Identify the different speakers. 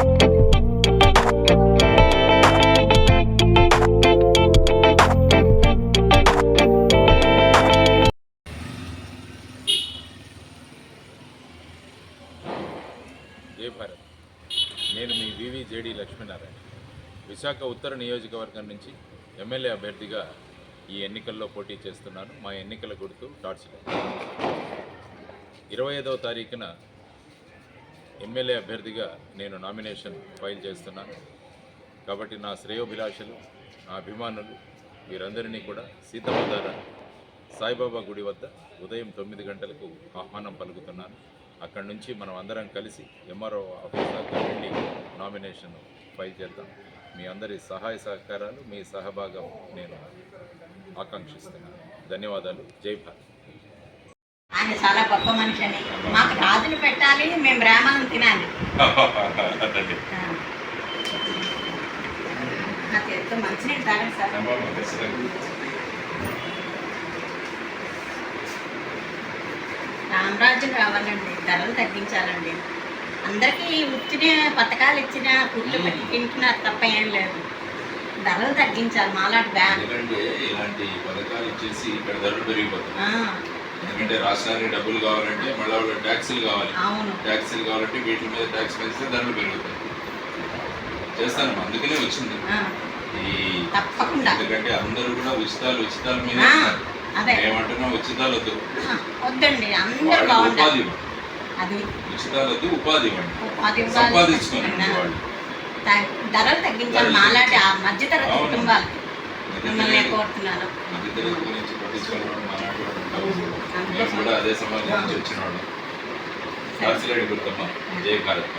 Speaker 1: జై భారత్? నేను మీ V V JD Lakshminarayana. Visakha ఉత్తర నియోజకవర్గం నుంచి ఎమ్మెల్యే అభ్యర్థిగా ఈ ఎన్నికల్లో పోటీ చేస్తున్నాను. మా ఎన్నికల గుర్తు డాట్స్ ఇరవై ఐదవ తారీఖున ఎమ్మెల్యే అభ్యర్థిగా నేను నామినేషన్ ఫైల్ చేస్తున్నాను కాబట్టి నా శ్రేయోభిలాషలు నా అభిమానులు వీరందరినీ కూడా సీతమ్మధార సాయిబాబా గుడి వద్ద ఉదయం తొమ్మిది గంటలకు ఆహ్వానం పలుకుతున్నాను. అక్కడి నుంచి మనం అందరం కలిసి ఎంఆర్ఓ ఆఫీస్ దాకా వెళ్ళి నామినేషన్ ఫైల్ చేద్దాం. మీ అందరి సహాయ సహకారాలు మీ సహభాగం నేను ఆకాంక్షిస్తున్నాను. ధన్యవాదాలు. జై భారత్.
Speaker 2: ఆయన చాలా గొప్ప మనిషి అని మాకు రాజులు పెట్టాలి మేము బ్రాహ్మణులు తినాలి. ఆ. నా చేతితో మంచినీళ్ళు తాగండి సార్. రామరాజ్యం రావాలండి ధరలు తగ్గించాలండి. అందరికీ ఉచ్చిన పథకాలు ఇచ్చిన కుట్లు పెట్టి తింటున్నారు తప్ప ఏం లేదు. ధరలు తగ్గించాలి మాలాంటి బ్యా
Speaker 3: ఎందుకంటే ఇలాంటి పథకాలు ఇచ్చేసి ఇక్కడ ధరలు పెరిగిపోతాయి
Speaker 2: ఆ,
Speaker 3: ఎందుకంటే రాష్ట్రానికి డబ్బులు కావాలంటే మళ్ళీ వాళ్ళ ట్యాక్సీలు కావాలి.
Speaker 2: అవును.
Speaker 3: ట్యాక్సీలు కావాలంటే వీటి మీద ట్యాక్స్ పెంచితే ధరలు పెరుగుతాయి. చేస్తాను అందుకనే వచ్చింది. ఈ ఎందుకంటే అందరూ కూడా ఉచితాలు ఉచితాల మీద ఏమంటున్నాం ఉచితాలు వద్దు. ఉపాధి ఉచితాలు వద్దు ఉపాధి ఇవ్వండి. సంపాదించుకోండి వాళ్ళు.
Speaker 2: ధరలు తగ్గించాలి. మాలాంటి ఆ మధ్యతరగతి. కుటుంబాలు మిమ్మల్ని కోరుతున్నాను.
Speaker 3: మధ్యతరగతి గురించి పట్టించుకునే వాళ్ళు మాలాంటి వాళ్ళు ఉంటారు. మేము కూడా అదే సమాజం నుంచి వచ్చిన వాళ్ళు రాసిరెడ్డి గుర్తమ్మ జై భారత్.